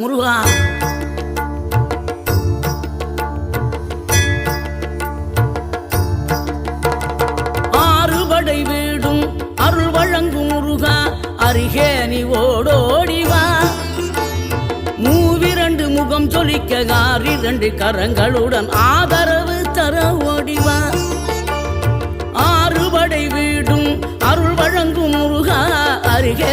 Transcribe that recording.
முருகா. ஆறுபடை வீடும் அருள் வழங்கும் முருகா. அருகே நீ ஓடோடிவா மூவிரண்டு முகம் சொலிக்க ஆறிரண்டு கரங்களுடன் ஆதரவு தர ஓடிவா ஆறுபடை வீடும் அருள் வழங்கும் முருகா. அருகே